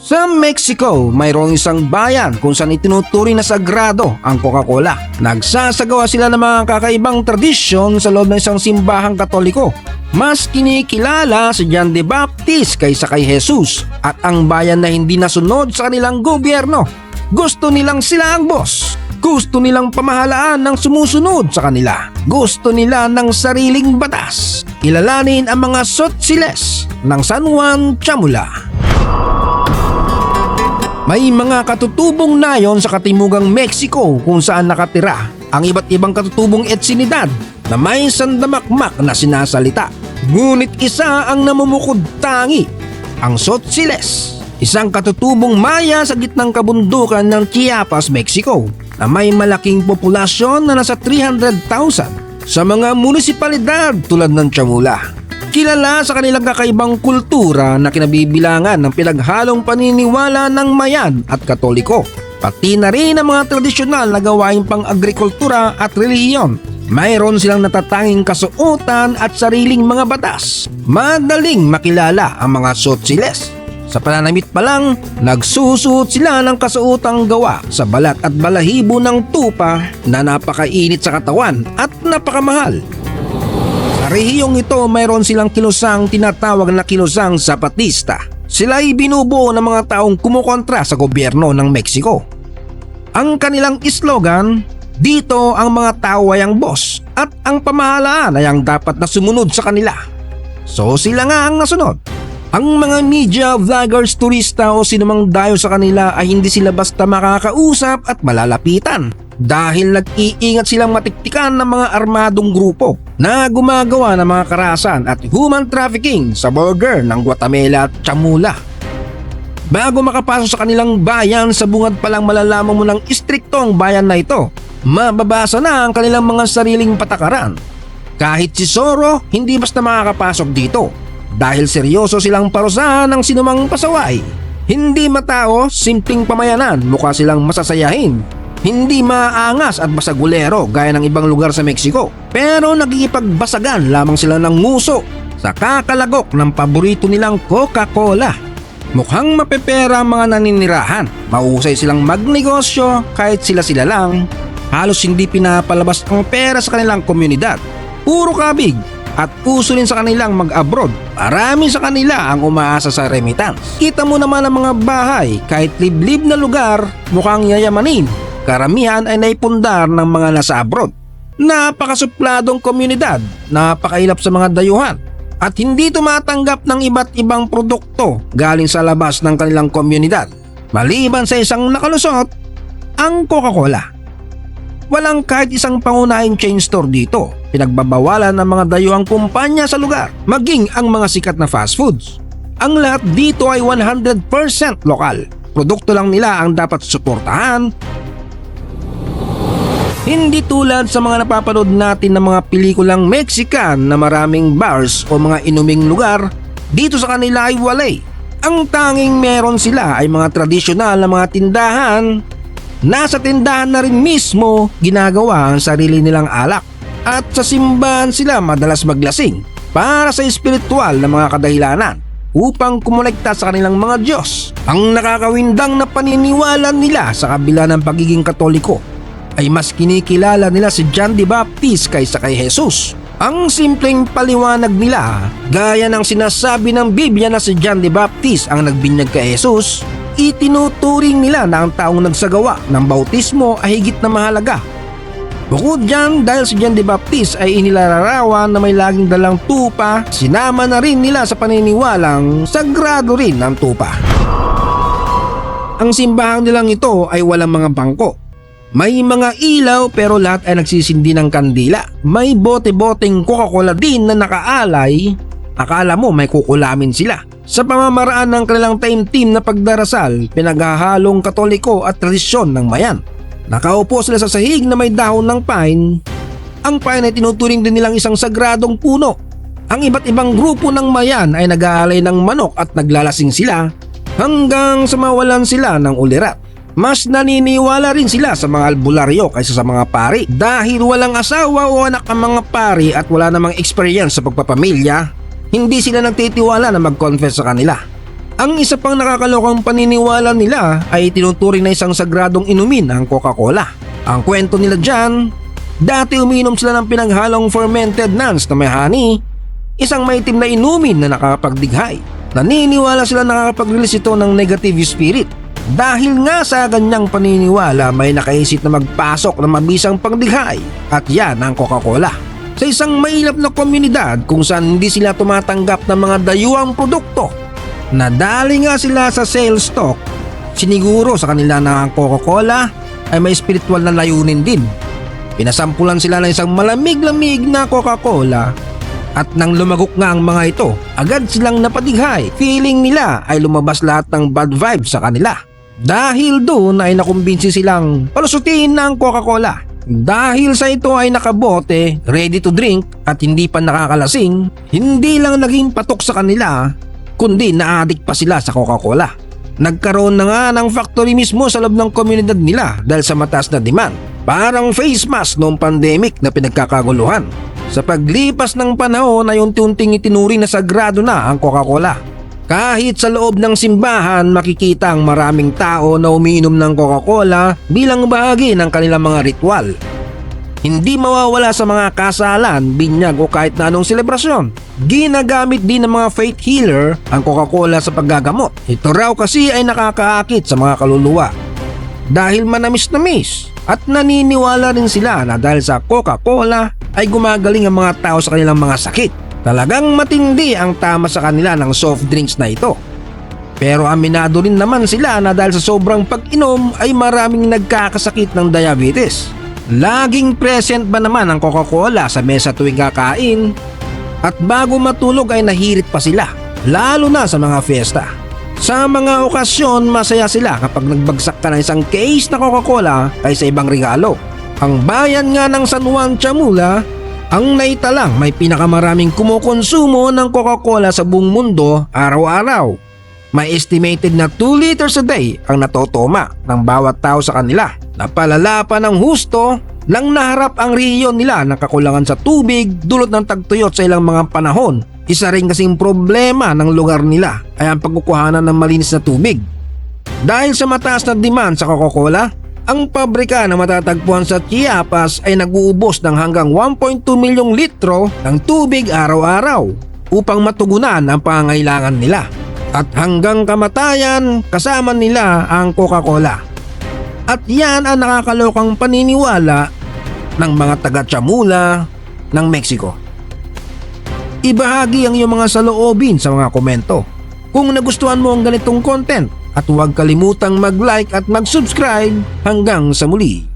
Sa Mexico, mayroong isang bayan kung saan itinuturing na sagrado ang Coca-Cola. Nagsasagawa sila ng mga kakaibang tradisyon sa loob ng isang simbahang katoliko. Mas kinikilala si John the Baptist kaysa kay Jesus at ang bayan na hindi nasunod sa kanilang gobyerno. Gusto nilang sila ang boss. Gusto nilang pamahalaan ng sumusunod sa kanila. Gusto nila ng sariling batas. Ilalanin ang mga sotsiles ng San Juan Chamula. May mga katutubong nayon sa katimugang Mexico kung saan nakatira ang iba't ibang katutubong etsinidad na may sandamakmak na sinasalita. Ngunit isa ang namumukod tangi, ang Sotziles, isang katutubong maya sa gitnang kabundukan ng Chiapas, Mexico na may malaking populasyon na nasa 300,000 sa mga munisipalidad tulad ng Chamula. Kilala sa kanilang kakaibang kultura na kinabibilangan ng pinaghalong paniniwala ng mayan at katoliko. Pati na rin ang mga tradisyonal na gawain pang agrikultura at relihiyon. Mayroon silang natatanging kasuotan at sariling mga batas. Madaling makilala ang mga sotsiles. Sa pananamit pa lang, nagsusuot sila ng kasuotang gawa sa balat at balahibo ng tupa na napakainit sa katawan at napakamahal. Rehiyong ito mayroon silang kilusang tinatawag na kilusang zapatista. Sila ay binubuo ng mga taong kumukontra sa gobyerno ng Mexico. Ang kanilang slogan, dito ang mga tao ay ang boss at ang pamahalaan ay ang dapat na sumunod sa kanila. So sila nga ang nasunod. Ang mga media, vloggers, turista o sinumang dayo sa kanila ay hindi sila basta makakausap at malalapitan dahil nag-iingat silang matiktikan ng mga armadong grupo na gumagawa ng mga karasan at human trafficking sa border ng Guatemala at Chamula. Bago makapasok sa kanilang bayan sa bungad pa lang malalaman mo ng istriktong bayan na ito, mababasa na ang kanilang mga sariling patakaran. Kahit si Soro, hindi basta makakapasok dito dahil seryoso silang parusahan ng sinumang pasaway. Hindi matao, simpleng pamayanan, mukha silang masasayahin. Hindi maangas at basagulero gaya ng ibang lugar sa Mexico. Pero nagigipagbasagan lamang sila ng nguso sa kakalagok ng paborito nilang Coca-Cola. Mukhang mapepera ang mga naninirahan. Mausay silang magnegosyo kahit sila-sila lang. Halos hindi pinapalabas ang pera sa kanilang komunidad. Puro kabig at uso rin sa kanilang mag-abroad. Marami sa kanila ang umaasa sa remittance. Kita mo naman ang mga bahay, kahit liblib na lugar, mukhang yayamanin. Karamihan ay naipundar ng mga nasa abroad. Napakasupladong komunidad, napakailap sa mga dayuhan, at hindi tumatanggap ng iba't ibang produkto galing sa labas ng kanilang komunidad. Maliban sa isang nakalusot, ang Coca-Cola. Walang kahit isang pangunahing chain store dito. Pinagbabawalan ng mga dayuhang kumpanya sa lugar, maging ang mga sikat na fast foods. Ang lahat dito ay 100% lokal. Produkto lang nila ang dapat suportahan. Hindi tulad sa mga napapanood natin ng mga pelikulang Mexican na maraming bars o mga inuming lugar, dito sa kanila ay walay. Ang tanging meron sila ay mga tradisyonal na mga tindahan Nasa tindahan na rin mismo ginagawa ang sarili nilang alak at sa simbahan sila madalas maglasing para sa espiritual na mga kadahilanan upang kumulekta sa kanilang mga Diyos. Ang nakakawindang na paniniwala nila sa kabila ng pagiging katoliko ay mas kinikilala nila si John the Baptist kaysa kay Jesus. Ang simpleng paliwanag nila, gaya ng sinasabi ng Biblia na si John the Baptist ang nagbinyag kay Jesus, itinuturing nila na ang taong nagsagawa ng bautismo ay higit na mahalaga. Bukod dyan, dahil si John the Baptist ay inilalarawan na may laging dalang tupa, sinama na rin nila sa paniniwalang sagrado rin ng tupa. Ang simbahan nilang ito ay walang mga bangko. May mga ilaw pero lahat ay nagsisindi ng kandila. May bote-boteng Coca-Cola din na nakaalay. Akala mo may kukulamin sila. Sa pamamaraan ng kanilang time-team na pagdarasal, pinaghahalong katoliko at tradisyon ng mayan. Nakaupo sila sa sahig na may dahon ng pine. Ang pine ay tinuturing din nilang isang sagradong puno. Ang iba't ibang grupo ng mayan ay nag-aalay ng manok at naglalasing sila hanggang sa mawalan sila ng ulirat. Mas naniniwala rin sila sa mga albularyo kaysa sa mga pari dahil walang asawa o anak ang mga pari at wala namang experience sa pagpapamilya hindi sila nagtitiwala na mag-confess sa kanila. Ang isa pang nakakalokang paniniwala nila ay tinuturing na isang sagradong inumin ang Coca-Cola. Ang kwento nila dyan, dati uminom sila ng pinaghalong fermented nuns na may honey, isang maitim na inumin na nakakapagdighay. Naniniwala sila nakakapag-release ito ng negative spirit. Dahil nga sa ganyang paniniwala may nakaisip na magpasok ng mabisang pangdighay at yan ang Coca-Cola. Sa isang mailap na komunidad kung saan hindi sila tumatanggap ng mga dayuang produkto Nadali nga sila sa sales stock, siniguro sa kanila na ang Coca-Cola ay may spiritual na layunin din. Pinasampulan sila ng isang malamig-lamig na Coca-Cola at nang lumagok nga ang mga ito, agad silang napatighay. Feeling nila ay lumabas lahat ng bad vibes sa kanila. Dahil doon ay nakumbinsi silang palusutin ng Coca-Cola. Dahil sa ito ay nakabote, ready to drink at hindi pa nakakalasing, hindi lang naging patok sa kanila kundi naadik pa sila sa Coca-Cola. Nagkaroon na nga ng factory mismo sa loob ng komunidad nila dahil sa mataas na demand. Parang face mask noong pandemic na pinagkakaguluhan. Sa paglipas ng panahon ay unti-unting itinuring na sagrado na ang Coca-Cola. Kahit sa loob ng simbahan makikita ang maraming tao na umiinom ng Coca-Cola bilang bahagi ng kanilang mga ritual. Hindi mawawala sa mga kasalan, binyag o kahit na anong selebrasyon. Ginagamit din ng mga faith healer ang Coca-Cola sa paggagamot. Ito raw kasi ay nakakaakit sa mga kaluluwa. Dahil manamis-namis at naniniwala rin sila na dahil sa Coca-Cola ay gumagaling ang mga tao sa kanilang mga sakit. Talagang matindi ang tama sa kanila ng soft drinks na ito. Pero aminado rin naman sila na dahil sa sobrang pag-inom ay maraming nagkakasakit ng diabetes. Laging present ba naman ang Coca-Cola sa mesa tuwing kakain? At bago matulog ay nahirit pa sila, lalo na sa mga fiesta. Sa mga okasyon, masaya sila kapag nagbagsak ka ng isang case na Coca-Cola kaysa ibang regalo. Ang bayan nga ng San Juan Chamula, ang naitalang may pinakamaraming kumukonsumo ng Coca-Cola sa buong mundo araw-araw. May estimated na 2 liters a day ang natotoma ng bawat tao sa kanila. Napalala pa ng husto nang naharap ang riyon nila ng kakulangan sa tubig dulot ng tagtuyot sa ilang mga panahon. Isa rin kasing problema ng lugar nila ay ang pagkukuhanan ng malinis na tubig. Dahil sa mataas na demand sa Coca-Cola, ang pabrika na matatagpuan sa Chiapas ay nag-uubos ng hanggang 1.2 milyong litro ng tubig araw-araw upang matugunan ang pangailangan nila. At hanggang kamatayan, kasama nila ang Coca-Cola. At yan ang nakakalokang paniniwala ng mga taga-Chamula ng Mexico. Ibahagi ang iyong mga saloobin sa mga komento. Kung nagustuhan mo ang ganitong content at huwag kalimutang mag-like at mag-subscribe hanggang sa muli.